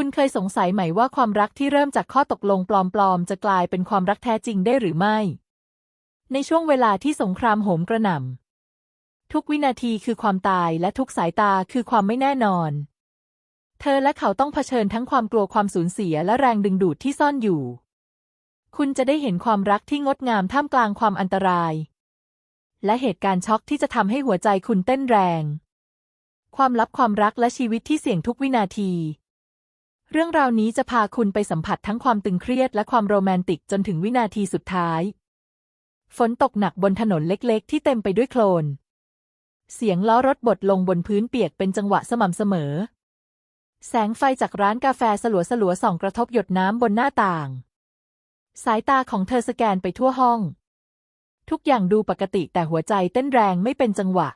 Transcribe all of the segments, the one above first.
คุณเคยสงสัยไหมว่าความรักที่เริ่มจากข้อตกลงปลอมๆ จะกลายเป็นความรักแท้จริงได้หรือไม่ ในช่วงเวลาที่สงครามโหมกระหน่ำ ทุกวินาทีคือความตายและทุกสายตาคือความไม่แน่นอน เธอและเขาต้องเผชิญทั้งความกลัวความสูญเสียและแรงดึงดูดที่ซ่อนอยู่ คุณจะได้เห็นความรักที่งดงามท่ามกลางความอันตราย และเหตุการณ์ช็อกที่จะทำให้หัวใจคุณเต้นแรง ความลับความรักและชีวิตที่เสี่ยงทุกวินาที เรื่องราวนี้จะพาคุณไปสัมผัสทั้งความตึงเครียดและความโรแมนติกจนถึงวินาทีสุดท้าย ฝนตกหนักบนถนนเล็กๆ ที่เต็มไปด้วยโคลน เสียงล้อรถบดลงบนพื้นเปียกเป็นจังหวะสม่ำเสมอ แสงไฟจากร้านกาแฟสลัวสลัวๆส่องกระทบหยดน้ำบนหน้าต่าง สายตาของเธอสแกนไปทั่วห้อง ทุกอย่างดูปกติแต่หัวใจเต้นแรงไม่เป็นจังหวะ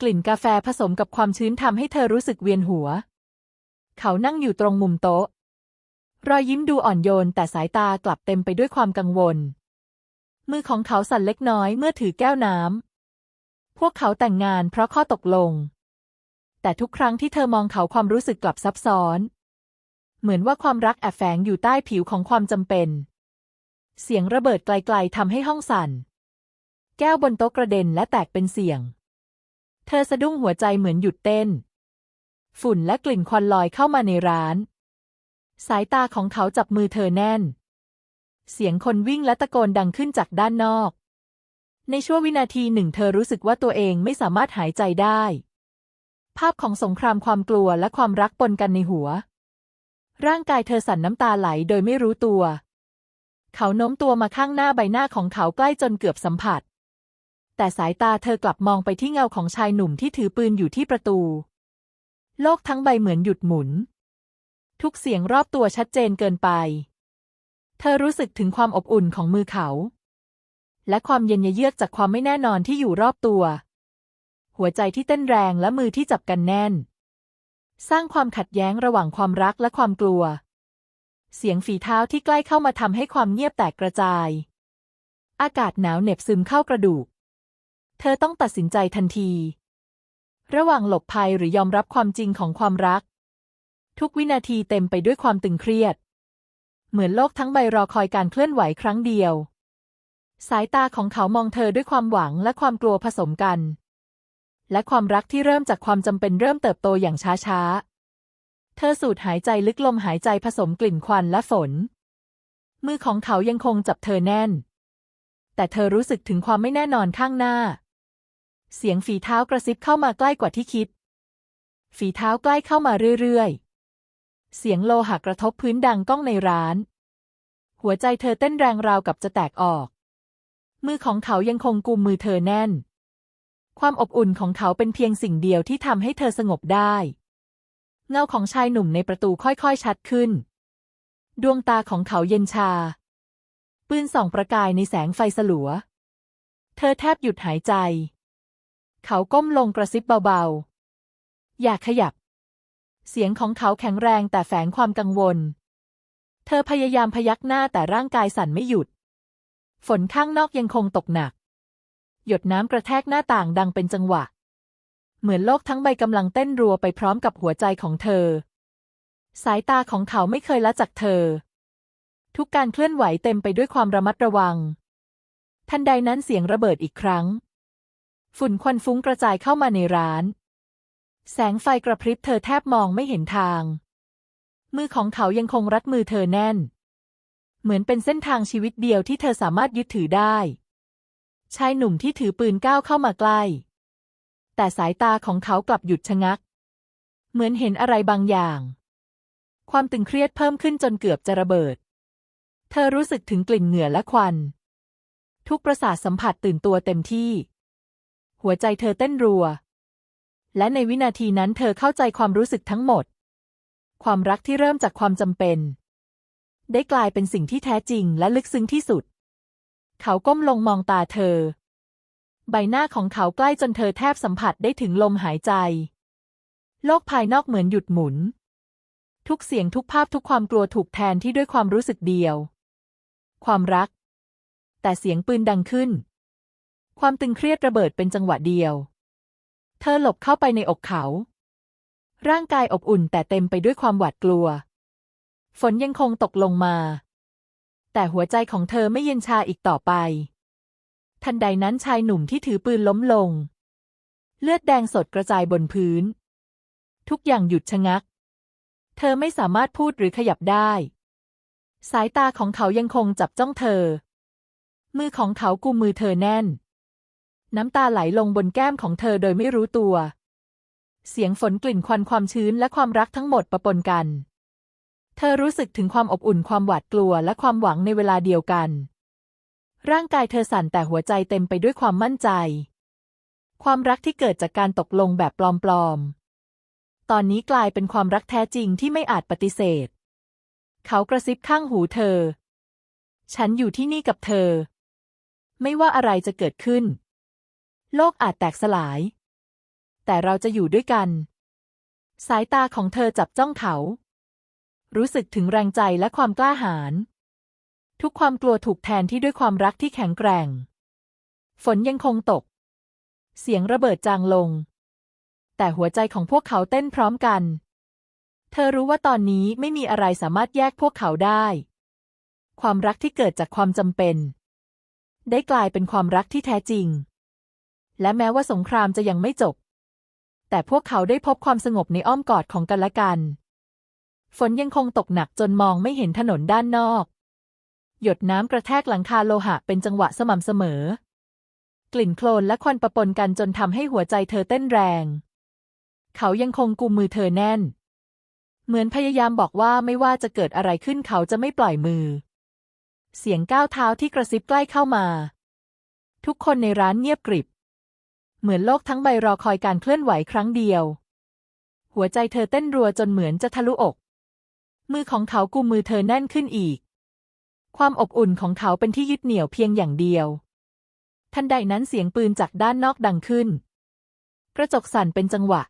กลิ่นกาแฟผสมกับความชื้นทำให้เธอรู้สึกเวียนหัว เขานั่งอยู่ตรงมุมโต๊ะ รอยยิ้มดูอ่อนโยนแต่สายตากลับเต็มไปด้วยความกังวล มือของเขาสั่นเล็กน้อยเมื่อถือแก้วน้ำ พวกเขาแต่งงานเพราะข้อตกลง แต่ทุกครั้งที่เธอมองเขาความรู้สึกกลับซับซ้อน เหมือนว่าความรักแอบแฝงอยู่ใต้ผิวของความจำเป็น เสียงระเบิดไกลๆทำให้ห้องสั่น แก้วบนโต๊ะกระเด็นและแตกเป็นเสียง เธอสะดุ้งหัวใจเหมือนหยุดเต้น ฝุ่นและกลิ่นควันลอยเข้ามาในร้าน สายตาของเขาจับมือเธอแน่น เสียงคนวิ่งและตะโกนดังขึ้นจากด้านนอก ในช่วงวินาทีหนึ่งเธอรู้สึกว่าตัวเองไม่สามารถหายใจได้ ภาพของสงครามความกลัวและความรักปนกันในหัว ร่างกายเธอสั่นน้ำตาไหลโดยไม่รู้ตัว เขาโน้มตัวมาข้างหน้าใบหน้าของเขาใกล้จนเกือบสัมผัสแต่สายตาเธอกลับมองไปที่เงาของชายหนุ่มที่ถือปืนอยู่ที่ประตู โลกทั้งใบเหมือนหยุดหมุน ทุกเสียงรอบตัวชัดเจนเกินไป เธอรู้สึกถึงความอบอุ่นของมือเขา และความเย็นเยือกจากความไม่แน่นอนที่อยู่รอบตัว หัวใจที่เต้นแรงและมือที่จับกันแน่น สร้างความขัดแย้งระหว่างความรักและความกลัว เสียงฝีเท้าที่ใกล้เข้ามาทำให้ความเงียบแตกกระจาย อากาศหนาวเหน็บซึมเข้ากระดูก เธอต้องตัดสินใจทันที ระหว่างหลบภัยหรือยอมรับความจริงของความรัก ทุกวินาทีเต็มไปด้วยความตึงเครียด เหมือนโลกทั้งใบรอคอยการเคลื่อนไหวครั้งเดียว สายตาของเขามองเธอด้วยความหวังและความกลัวผสมกัน และความรักที่เริ่มจากความจำเป็นเริ่มเติบโตอย่างช้าๆ เธอสูดหายใจลึกลมหายใจผสมกลิ่นควันและฝน มือของเขายังคงจับเธอแน่น แต่เธอรู้สึกถึงความไม่แน่นอนข้างหน้า เสียงฝีเท้ากระซิบเข้ามาใกล้กว่าที่คิด ฝีเท้าใกล้เข้ามาเรื่อยๆ เสียงโลหะกระทบพื้นดังก้องในร้าน หัวใจเธอเต้นแรงราวกับจะแตกออก มือของเขายังคงกุมมือเธอแน่น ความอบอุ่นของเขาเป็นเพียงสิ่งเดียวที่ทำให้เธอสงบได้ เงาของชายหนุ่มในประตูค่อยๆชัดขึ้น ดวงตาของเขาเย็นชา ปืนส่องประกายในแสงไฟสลัว เธอแทบหยุดหายใจ เขาก้มลงกระซิบเบาๆ อย่าขยับ เสียงของเขาแข็งแรงแต่แฝงความกังวล เธอพยายามพยักหน้าแต่ร่างกายสั่นไม่หยุด ฝนข้างนอกยังคงตกหนัก หยดน้ำกระแทกหน้าต่างดังเป็นจังหวะ เหมือนโลกทั้งใบกำลังเต้นรัวไปพร้อมกับหัวใจของเธอ สายตาของเขาไม่เคยละจากเธอ ทุกการเคลื่อนไหวเต็มไปด้วยความระมัดระวัง ทันใดนั้นเสียงระเบิดอีกครั้ง ฝุ่นควันฟุ้งกระจายเข้ามาในร้าน แสงไฟกระพริบเธอแทบมองไม่เห็นทาง มือของเขายังคงรัดมือเธอแน่น เหมือนเป็นเส้นทางชีวิตเดียวที่เธอสามารถยึดถือได้ ชายหนุ่มที่ถือปืนก้าวเข้ามาใกล้ แต่สายตาของเขากลับหยุดชะงัก เหมือนเห็นอะไรบางอย่าง ความตึงเครียดเพิ่มขึ้นจนเกือบจะระเบิด เธอรู้สึกถึงกลิ่นเหงื่อและควัน ทุกประสาทสัมผัสตื่นตัวเต็มที่ หัวใจเธอเต้นรัว และในวินาทีนั้นเธอเข้าใจความรู้สึกทั้งหมด ความรักที่เริ่มจากความจำเป็น ได้กลายเป็นสิ่งที่แท้จริงและลึกซึ้งที่สุด เขาก้มลงมองตาเธอ ใบหน้าของเขาใกล้จนเธอแทบสัมผัสได้ถึงลมหายใจ โลกภายนอกเหมือนหยุดหมุน ทุกเสียงทุกภาพทุกความกลัวถูกแทนที่ด้วยความรู้สึกเดียว ความรัก แต่เสียงปืนดังขึ้น ความตึงเครียดระเบิดเป็นจังหวะเดียว เธอหลบเข้าไปในอกเขา ร่างกายอบอุ่นแต่เต็มไปด้วยความหวาดกลัว ฝนยังคงตกลงมา แต่หัวใจของเธอไม่เย็นชาอีกต่อไป ทันใดนั้นชายหนุ่มที่ถือปืนล้มลง เลือดแดงสดกระจายบนพื้น ทุกอย่างหยุดชะงัก เธอไม่สามารถพูดหรือขยับได้ สายตาของเขายังคงจับจ้องเธอ มือของเขากุมมือเธอแน่น น้ำตาไหลลงบนแก้มของเธอโดยไม่รู้ตัว เสียงฝนกลิ่นควันความชื้นและความรักทั้งหมดประปนกัน เธอรู้สึกถึงความอบอุ่นความหวาดกลัวและความหวังในเวลาเดียวกัน ร่างกายเธอสั่นแต่หัวใจเต็มไปด้วยความมั่นใจ ความรักที่เกิดจากการตกลงแบบปลอมๆ ตอนนี้กลายเป็นความรักแท้จริงที่ไม่อาจปฏิเสธ เขากระซิบข้างหูเธอ ฉันอยู่ที่นี่กับเธอ ไม่ว่าอะไรจะเกิดขึ้น โลกอาจแตกสลาย แต่เราจะอยู่ด้วยกัน สายตาของเธอจับจ้องเขา รู้สึกถึงแรงใจและความกล้าหาญ ทุกความกลัวถูกแทนที่ด้วยความรักที่แข็งแกร่ง ฝนยังคงตก เสียงระเบิดจางลง แต่หัวใจของพวกเขาเต้นพร้อมกัน เธอรู้ว่าตอนนี้ไม่มีอะไรสามารถแยกพวกเขาได้ ความรักที่เกิดจากความจำเป็น ได้กลายเป็นความรักที่แท้จริง และแม้ว่าสงครามจะยังไม่จบ แต่พวกเขาได้พบความสงบในอ้อมกอดของกันและกัน ฝนยังคงตกหนักจนมองไม่เห็นถนนด้านนอก หยดน้ำกระแทกหลังคาโลหะเป็นจังหวะสม่ำเสมอ กลิ่นโคลนและควันปะปนกันจนทำให้หัวใจเธอเต้นแรง เขายังคงกุมมือเธอแน่น เหมือนพยายามบอกว่าไม่ว่าจะเกิดอะไรขึ้นเขาจะไม่ปล่อยมือ เสียงก้าวเท้าที่กระซิบใกล้เข้ามา ทุกคนในร้านเงียบกริบ เหมือนโลกทั้งใบรอคอยการเคลื่อนไหวครั้งเดียว หัวใจเธอเต้นรัวจนเหมือนจะทะลุอก มือของเขากุมมือเธอแน่นขึ้นอีก ความอบอุ่นของเขาเป็นที่ยึดเหนี่ยวเพียงอย่างเดียว ทันใดนั้นเสียงปืนจากด้านนอกดังขึ้น กระจกสั่นเป็นจังหวะ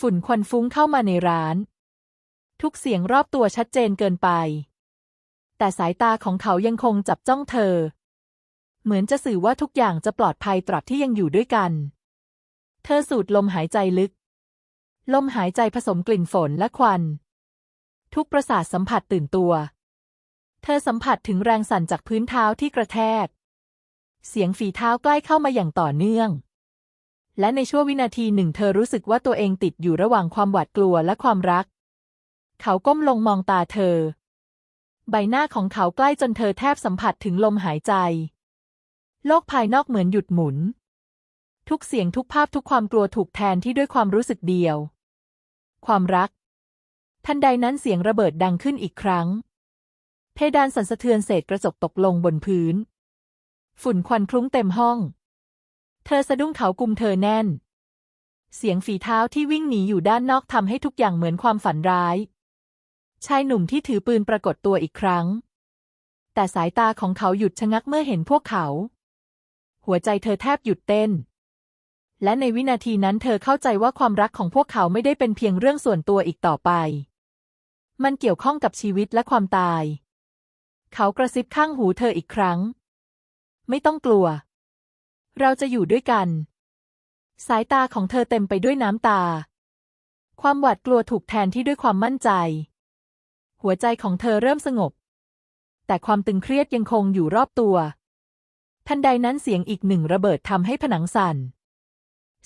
ฝุ่นควันฟุ้งเข้ามาในร้าน ทุกเสียงรอบตัวชัดเจนเกินไป แต่สายตาของเขายังคงจับจ้องเธอ เหมือนจะสื่อว่าทุกอย่างจะปลอดภัยตราบที่ยังอยู่ด้วยกัน เธอสูดลมหายใจลึก ลมหายใจผสมกลิ่นฝนและควัน ทุกประสาทสัมผัสตื่นตัว เธอสัมผัสถึงแรงสั่นจากพื้นเท้าที่กระแทก เสียงฝีเท้าใกล้เข้ามาอย่างต่อเนื่อง และในช่วงวินาทีหนึ่งเธอรู้สึกว่าตัวเองติดอยู่ระหว่างความหวาดกลัวและความรัก เขาก้มลงมองตาเธอ ใบหน้าของเขาใกล้จนเธอแทบสัมผัสถึงลมหายใจ โลกภายนอกเหมือนหยุดหมุน ทุกเสียงทุกภาพทุกความกลัวถูกแทนที่ด้วยความรู้สึกเดียว ความรัก ทันใดนั้นเสียงระเบิดดังขึ้นอีกครั้ง เพดานสั่นสะเทือนเศษกระจกตกลงบนพื้น ฝุ่นควันคลุ้งเต็มห้อง เธอสะดุ้งเขากุมเธอแน่น เสียงฝีเท้าที่วิ่งหนีอยู่ด้านนอกทำให้ทุกอย่างเหมือนความฝันร้าย ชายหนุ่มที่ถือปืนปรากฏตัวอีกครั้ง แต่สายตาของเขาหยุดชะงักเมื่อเห็นพวกเขา หัวใจเธอแทบหยุดเต้น และในวินาทีนั้นเธอเข้าใจว่าความรักของพวกเขาไม่ได้เป็นเพียงเรื่องส่วนตัวอีกต่อไป มันเกี่ยวข้องกับชีวิตและความตาย เขากระซิบข้างหูเธออีกครั้ง ไม่ต้องกลัว เราจะอยู่ด้วยกัน สายตาของเธอเต็มไปด้วยน้ำตา ความหวาดกลัวถูกแทนที่ด้วยความมั่นใจ หัวใจของเธอเริ่มสงบแต่ความตึงเครียดยังคงอยู่รอบตัว ทันใดนั้นเสียงอีกหนึ่งระเบิดทำให้ผนังสั่น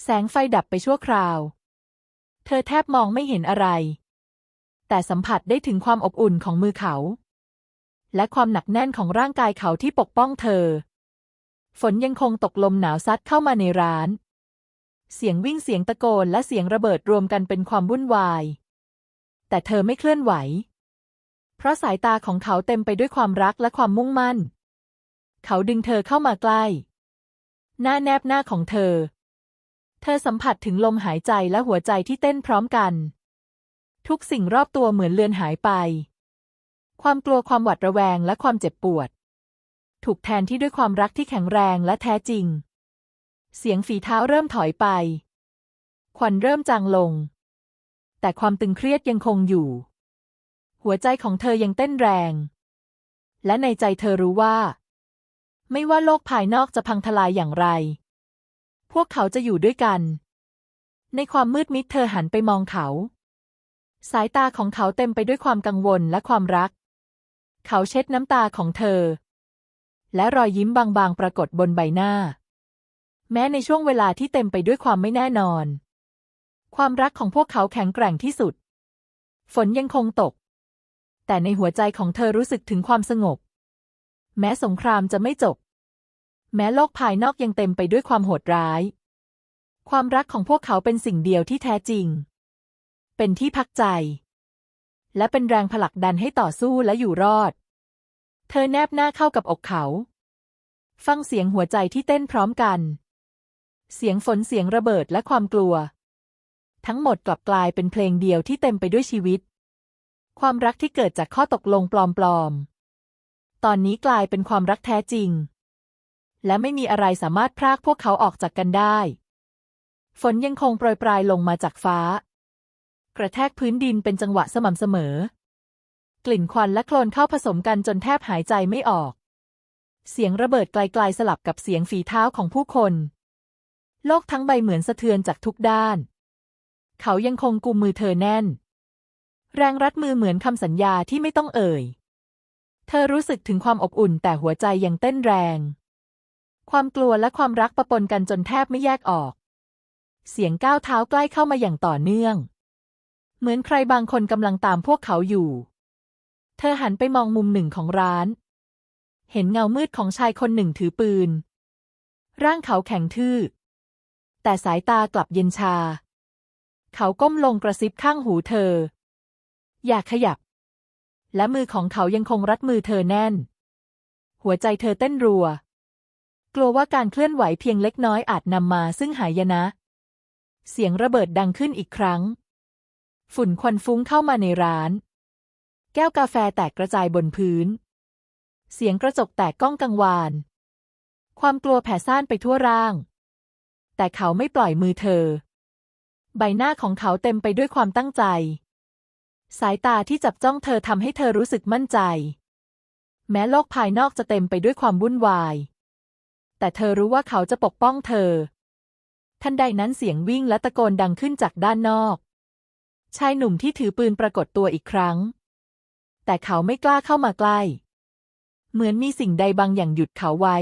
แสงไฟดับไปชั่วคราว เธอแทบมองไม่เห็นอะไร แต่สัมผัสได้ถึงความอบอุ่นของมือเขา และความหนักแน่นของร่างกายเขาที่ปกป้องเธอ ฝนยังคงตกลมหนาวซัดเข้ามาในร้าน เสียงวิ่งเสียงตะโกนและเสียงระเบิดรวมกันเป็นความวุ่นวาย แต่เธอไม่เคลื่อนไหว เพราะสายตาของเขาเต็มไปด้วยความรักและความมุ่งมั่น เขาดึงเธอเข้ามาใกล้ หน้าแนบหน้าของเธอ เธอสัมผัสถึงลมหายใจและหัวใจที่เต้นพร้อมกัน ทุกสิ่งรอบตัวเหมือนเลือนหายไป ความกลัวความหวาดระแวงและความเจ็บปวด ถูกแทนที่ด้วยความรักที่แข็งแรงและแท้จริง เสียงฝีเท้าเริ่มถอยไป ควันเริ่มจางลง แต่ความตึงเครียดยังคงอยู่ หัวใจของเธอยังเต้นแรง และในใจเธอรู้ว่า ไม่ว่าโลกภายนอกจะพังทลายอย่างไร พวกเขาจะอยู่ด้วยกัน ในความมืดมิดเธอหันไปมองเขา สายตาของเขาเต็มไปด้วยความกังวลและความรัก เขาเช็ดน้ำตาของเธอ และรอยยิ้มบางๆ ปรากฏบนใบหน้า แม้ในช่วงเวลาที่เต็มไปด้วยความไม่แน่นอน ความรักของพวกเขาแข็งแกร่งที่สุด ฝนยังคงตก แต่ในหัวใจของเธอรู้สึกถึงความสงบ แม้สงครามจะไม่จบ แม้โลกภายนอกยังเต็มไปด้วยความโหดร้าย ความรักของพวกเขาเป็นสิ่งเดียวที่แท้จริง เป็นที่พักใจ และเป็นแรงผลักดันให้ต่อสู้และอยู่รอด เธอแนบหน้าเข้ากับอกเขา ฟังเสียงหัวใจที่เต้นพร้อมกัน เสียงฝนเสียงระเบิดและความกลัว ทั้งหมดกลับกลายเป็นเพลงเดียวที่เต็มไปด้วยชีวิต ความรักที่เกิดจากข้อตกลงปลอมๆ ตอนนี้กลายเป็นความรักแท้จริง และไม่มีอะไรสามารถพรากพวกเขาออกจากกันได้ ฝนยังคงโปรยปลายลงมาจากฟ้า กระแทกพื้นดินเป็นจังหวะสม่ำเสมอ กลิ่นควันและโคลนเข้าผสมกันจนแทบหายใจไม่ออก เสียงระเบิดไกลๆสลับกับเสียงฝีเท้าของผู้คน โลกทั้งใบเหมือนสะเทือนจากทุกด้าน เขายังคงกุมมือเธอแน่น แรงรัดมือเหมือนคำสัญญาที่ไม่ต้องเอ่ย เธอรู้สึกถึงความอบอุ่นแต่หัวใจยังเต้นแรง ความกลัวและความรักประปนกันจนแทบไม่แยกออก เสียงก้าวเท้าใกล้เข้ามาอย่างต่อเนื่อง เหมือนใครบางคนกำลังตามพวกเขาอยู่ เธอหันไปมองมุมหนึ่งของร้าน เห็นเงามืดของชายคนหนึ่งถือปืน ร่างเขาแข็งทื่อ แต่สายตากลับเย็นชา เขาก้มลงกระซิบข้างหูเธอ อย่าขยับ และมือของเขายังคงรัดมือเธอแน่น หัวใจเธอเต้นรัว กลัวว่าการเคลื่อนไหวเพียงเล็กน้อยอาจนำมาซึ่งหายนะ เสียงระเบิดดังขึ้นอีกครั้ง ฝุ่นควันฟุ้งเข้ามาในร้าน แก้วกาแฟแตกกระจายบนพื้น เสียงกระจกแตกก้องกังวาน ความกลัวแผ่ซ่านไปทั่วร่าง แต่เขาไม่ปล่อยมือเธอ ใบหน้าของเขาเต็มไปด้วยความตั้งใจ สายตาที่จับจ้องเธอทำให้เธอรู้สึกมั่นใจ แม้โลกภายนอกจะเต็มไปด้วยความวุ่นวาย แต่เธอรู้ว่าเขาจะปกป้องเธอ ทันใดนั้นเสียงวิ่งและตะโกนดังขึ้นจากด้านนอก ชายหนุ่มที่ถือปืนปรากฏตัวอีกครั้ง แต่เขาไม่กล้าเข้ามาใกล้ เหมือนมีสิ่งใดบางอย่างหยุดเขาไว้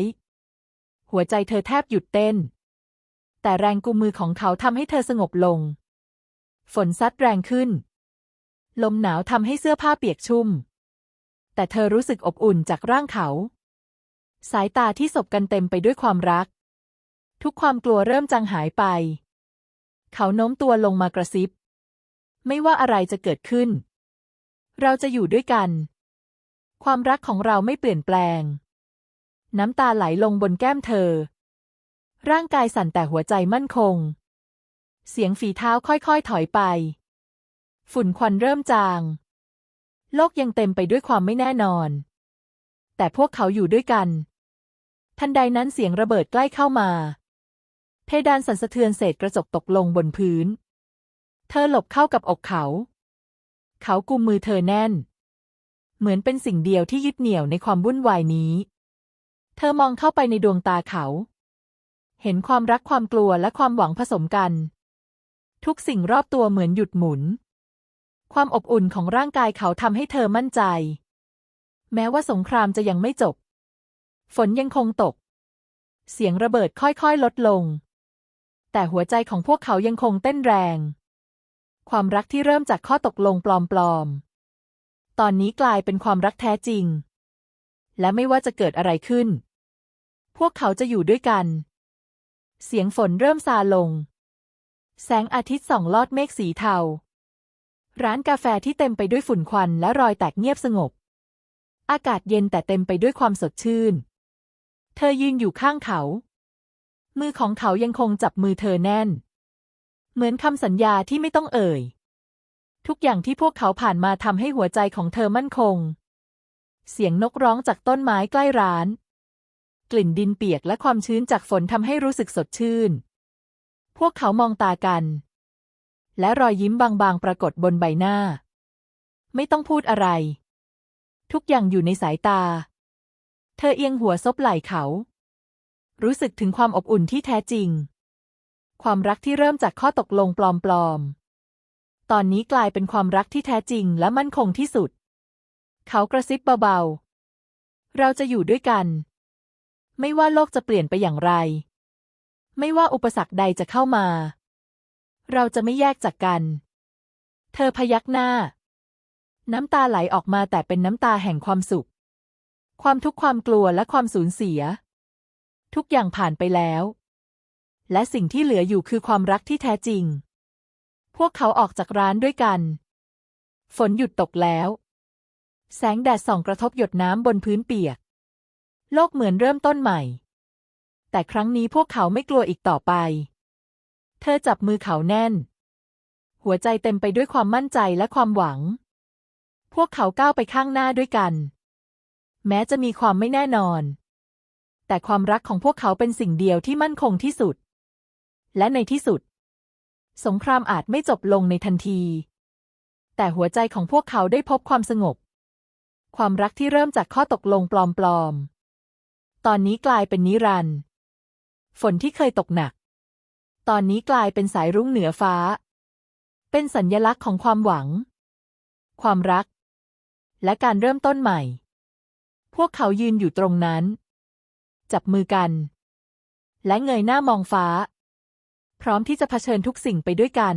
หัวใจเธอแทบหยุดเต้น แต่แรงกุมมือของเขาทำให้เธอสงบลง ฝนซัดแรงขึ้น ลมหนาวทำให้เสื้อผ้าเปียกชุ่ม แต่เธอรู้สึกอบอุ่นจากร่างเขา สายตาที่สบกันเต็มไปด้วยความรัก ทุกความกลัวเริ่มจางหายไป เขาโน้มตัวลงมากระซิบ ไม่ว่าอะไรจะเกิดขึ้น เราจะอยู่ด้วยกัน ความรักของเราไม่เปลี่ยนแปลง น้ำตาไหลลงบนแก้มเธอ ร่างกายสั่นแต่หัวใจมั่นคง เสียงฝีเท้าค่อยๆถอยไป ฝุ่นควันเริ่มจาง โลกยังเต็มไปด้วยความไม่แน่นอน แต่พวกเขาอยู่ด้วยกัน ทันใดนั้นเสียงระเบิดใกล้เข้ามา เพดานสั่นสะเทือนเศษกระจกตกลงบนพื้น เธอหลบเข้ากับอกเขา เขากุมมือเธอแน่น เหมือนเป็นสิ่งเดียวที่ยึดเหนี่ยวในความวุ่นวายนี้ เธอมองเข้าไปในดวงตาเขา เห็นความรักความกลัวและความหวังผสมกัน ทุกสิ่งรอบตัวเหมือนหยุดหมุน ความอบอุ่นของร่างกายเขาทำให้เธอมั่นใจ แม้ว่าสงครามจะยังไม่จบ ฝนยังคงตก เสียงระเบิดค่อยๆ ลดลง แต่หัวใจของพวกเขายังคงเต้นแรง ความรักที่เริ่มจากข้อตกลงปลอมๆ ตอนนี้กลายเป็นความรักแท้จริง และไม่ว่าจะเกิดอะไรขึ้น พวกเขาจะอยู่ด้วยกัน เสียงฝนเริ่มซาลง แสงอาทิตย์ส่องลอดเมฆสีเทา ร้านกาแฟที่เต็มไปด้วยฝุ่นควันและรอยแตกเงียบสงบ อากาศเย็นแต่เต็มไปด้วยความสดชื่น เธอยืนอยู่ข้างเขา มือของเขายังคงจับมือเธอแน่น เหมือนคำสัญญาที่ไม่ต้องเอ่ย ทุกอย่างที่พวกเขาผ่านมาทำให้หัวใจของเธอมั่นคง เสียงนกร้องจากต้นไม้ใกล้ร้าน กลิ่นดินเปียกและความชื้นจากฝนทำให้รู้สึกสดชื่น พวกเขามองตากัน และรอยยิ้มบางๆ ปรากฏบนใบหน้า ไม่ต้องพูดอะไร ทุกอย่างอยู่ในสายตา เธอเอียงหัวซบไหล่เขา รู้สึกถึงความอบอุ่นที่แท้จริง ความรักที่เริ่มจากข้อตกลงปลอมๆ ตอนนี้กลายเป็นความรักที่แท้จริงและมั่นคงที่สุด เขากระซิบเบาๆ เราจะอยู่ด้วยกัน ไม่ว่าโลกจะเปลี่ยนไปอย่างไร ไม่ว่าอุปสรรคใดจะเข้ามา เราจะไม่แยกจากกัน เธอพยักหน้า น้ำตาไหลออกมาแต่เป็นน้ำตาแห่งความสุข ความทุกข์ความกลัวและความสูญเสีย ทุกอย่างผ่านไปแล้ว และสิ่งที่เหลืออยู่คือความรักที่แท้จริง พวกเขาออกจากร้านด้วยกัน ฝนหยุดตกแล้ว แสงแดดส่องกระทบหยดน้ำบนพื้นเปียก โลกเหมือนเริ่มต้นใหม่ แต่ครั้งนี้พวกเขาไม่กลัวอีกต่อไป เธอจับมือเขาแน่น หัวใจเต็มไปด้วยความมั่นใจและความหวัง พวกเขาก้าวไปข้างหน้าด้วยกัน แม้จะมีความไม่แน่นอน แต่ความรักของพวกเขาเป็นสิ่งเดียวที่มั่นคงที่สุด และในที่สุด สงครามอาจไม่จบลงในทันที แต่หัวใจของพวกเขาได้พบความสงบ ความรักที่เริ่มจากข้อตกลงปลอมๆตอนนี้กลายเป็นนิรันดร์ฝนที่เคยตกหนัก ตอนนี้กลายเป็นสายรุ้งเหนือฟ้า เป็นสัญญลักษณ์ของความหวัง ความรัก และการเริ่มต้นใหม่ พวกเขายืนอยู่ตรงนั้น จับมือกัน และเงยหน้ามองฟ้า พร้อมที่จะเผชิญทุกสิ่งไปด้วยกัน